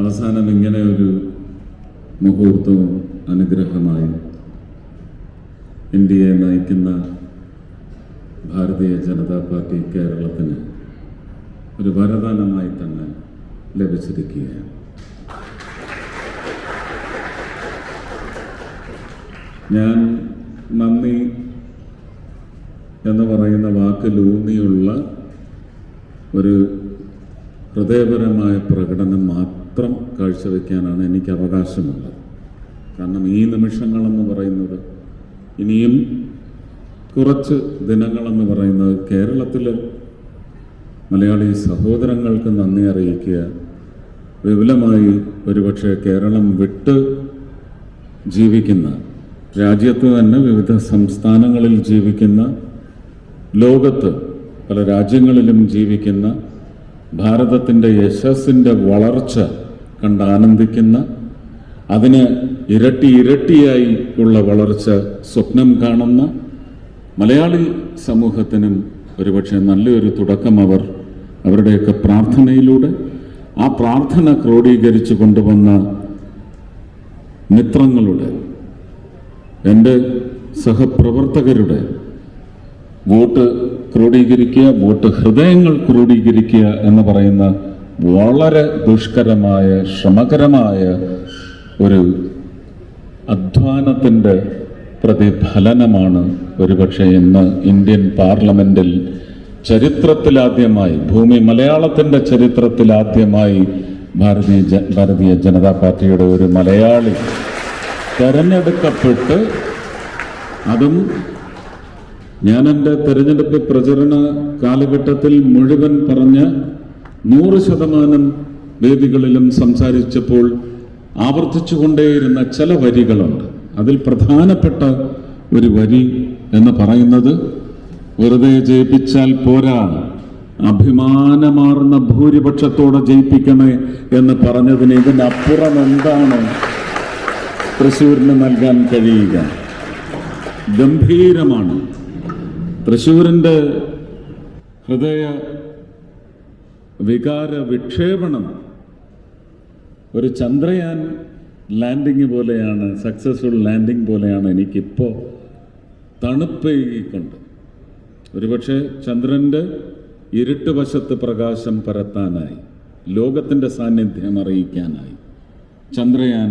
അവസാനം ഇങ്ങനെ ഒരു മുഹൂർത്തവും അനുഗ്രഹമായി ഇന്ത്യയെ നയിക്കുന്ന ഭാരതീയ ജനതാ പാർട്ടി കേരളത്തിന് ഒരു വരദാനമായി തന്നെ ലഭിച്ചിരിക്കുകയാണ്. ഞാൻ നന്ദി എന്ന് പറയുന്ന വാക്കിലൂന്നിയുള്ള ഒരു ഹൃദയപരമായ പ്രകടനം മാത്രം കാഴ്ചവെക്കാനാണ് എനിക്ക് അവകാശമുള്ളത്. കാരണം ഈ നിമിഷങ്ങളെന്ന് പറയുന്നത് ഇനിയും കുറച്ച് ദിനങ്ങളെന്ന് പറയുന്നത് കേരളത്തിൽ മലയാളി സഹോദരങ്ങൾക്ക് നന്ദി അറിയിക്കുക. വിപുലമായി ഒരുപക്ഷെ കേരളം വിട്ട് ജീവിക്കുന്ന രാജ്യത്ത് തന്നെ വിവിധ സംസ്ഥാനങ്ങളിൽ ജീവിക്കുന്ന ലോകത്ത് പല രാജ്യങ്ങളിലും ജീവിക്കുന്ന ഭാരതത്തിന്റെ യശസ്സിന്റെ വളർച്ച കണ്ട് ആനന്ദിക്കുന്ന അതിന് ഇരട്ടി ഇരട്ടിയായി ഉള്ള വളർച്ച സ്വപ്നം കാണുന്ന മലയാളി സമൂഹത്തിനും ഒരുപക്ഷെ നല്ലൊരു തുടക്കം അവർ അവരുടെയൊക്കെ പ്രാർത്ഥനയിലൂടെ ആ പ്രാർത്ഥന ക്രോഡീകരിച്ചു കൊണ്ടുവന്ന മിത്രങ്ങളുടെ എന്റെ സഹപ്രവർത്തകരുടെ വോട്ട് ക്രോഡീകരിക്കുക വോട്ട് ഹൃദയങ്ങൾ ക്രോഡീകരിക്കുക എന്ന് പറയുന്ന വളരെ ദുഷ്കരമായ ശ്രമകരമായ ഒരു അധ്വാനത്തിന്റെ പ്രതിഫലനമാണ് ഒരുപക്ഷെ ഇന്ന് ഇന്ത്യൻ പാർലമെന്റിൽ ചരിത്രത്തിലാദ്യമായി ഭൂമി മലയാളത്തിന്റെ ചരിത്രത്തിലാദ്യമായി ഭാരതീയ ജ ഭാരതീയ ജനതാ പാർട്ടിയുടെ ഒരു മലയാളി തെരഞ്ഞെടുക്കപ്പെട്ട് അതും ഞാൻ എന്റെ തെരഞ്ഞെടുപ്പ് പ്രചരണ കാലഘട്ടത്തിൽ മുഴുവൻ പറഞ്ഞ നൂറ് ശതമാനം വേദികളിലും സംസാരിച്ചപ്പോൾ ആവർത്തിച്ചുകൊണ്ടേയിരുന്ന ചില വരികളുണ്ട്. അതിൽ പ്രധാനപ്പെട്ട ഒരു വരി എന്ന് പറയുന്നത് വെറുതെ ജയിപ്പിച്ചാൽ പോരാ അഭിമാനമാർന്ന ഭൂരിപക്ഷത്തോടെ ജയിപ്പിക്കണേ എന്ന് പറഞ്ഞതിന് ഇതിനപ്പുറം എന്താണ് തൃശ്ശൂരിന് നൽകാൻ കഴിയുക? ഗംഭീരമാണ്. തൃശ്ശൂരിന്റെ ഹൃദയ വികാര വിക്ഷേപണം ഒരു ചന്ദ്രയാൻ ലാൻഡിങ് പോലെയാണ് സക്സസ്ഫുൾ ലാൻഡിങ് പോലെയാണ് എനിക്കിപ്പോൾ തണുപ്പേകിക്കൊണ്ട് ഒരുപക്ഷെ ചന്ദ്രന്റെ ഇരുട്ട് വശത്ത് പ്രകാശം പരത്താനായി ലോകത്തിന്റെ സാന്നിധ്യം അറിയിക്കാനായി ചന്ദ്രയാൻ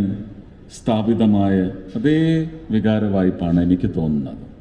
സ്ഥാപിതമായ അതേ വികാര വായ്പാണ് എനിക്ക് തോന്നുന്നത്.